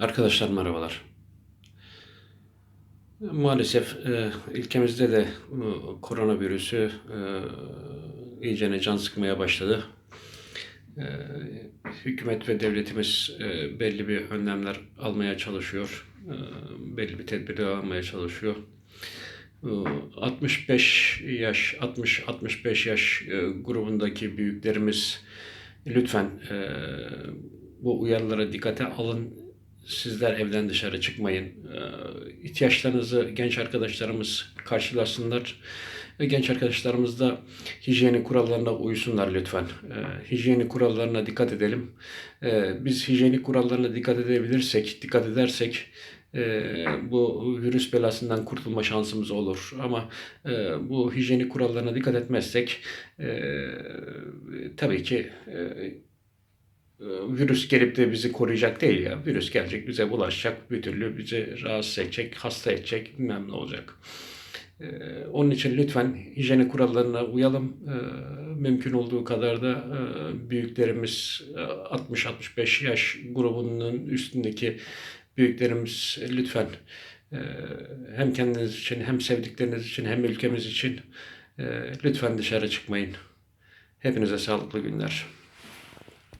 Arkadaşlar merhabalar. Maalesef e, ülkemizde de bu koronavirüsü e, iyicene can sıkmaya başladı. E, hükümet ve devletimiz e, belli bir önlemler almaya çalışıyor. E, belli bir tedbirler almaya çalışıyor. E, 65 yaş, 60-65 yaş e, grubundaki büyüklerimiz lütfen e, bu uyarılara dikkate alın. Sizler evden dışarı çıkmayın. Ee, ihtiyaçlarınızı genç arkadaşlarımız karşılasınlar. Ve genç arkadaşlarımız da hijyenik kurallarına uysunlar lütfen. Ee, hijyenik kurallarına dikkat edelim. Ee, biz hijyenik kurallarına dikkat edebilirsek, dikkat edersek e, bu virüs belasından kurtulma şansımız olur. Ama e, bu hijyenik kurallarına dikkat etmezsek e, tabii ki virüs gelip de bizi koruyacak değil ya. Virüs gelecek bize bulaşacak, bir türlü bizi rahatsız edecek, hasta edecek, bilmem ne olacak. E, Onun için lütfen hijyenik kurallarına uyalım. E, Mümkün olduğu kadar da e, büyüklerimiz e, 60-65 yaş grubunun üstündeki büyüklerimiz lütfen e, hem kendiniz için hem sevdikleriniz için hem ülkemiz için e, lütfen dışarı çıkmayın. Hepinize sağlıklı günler.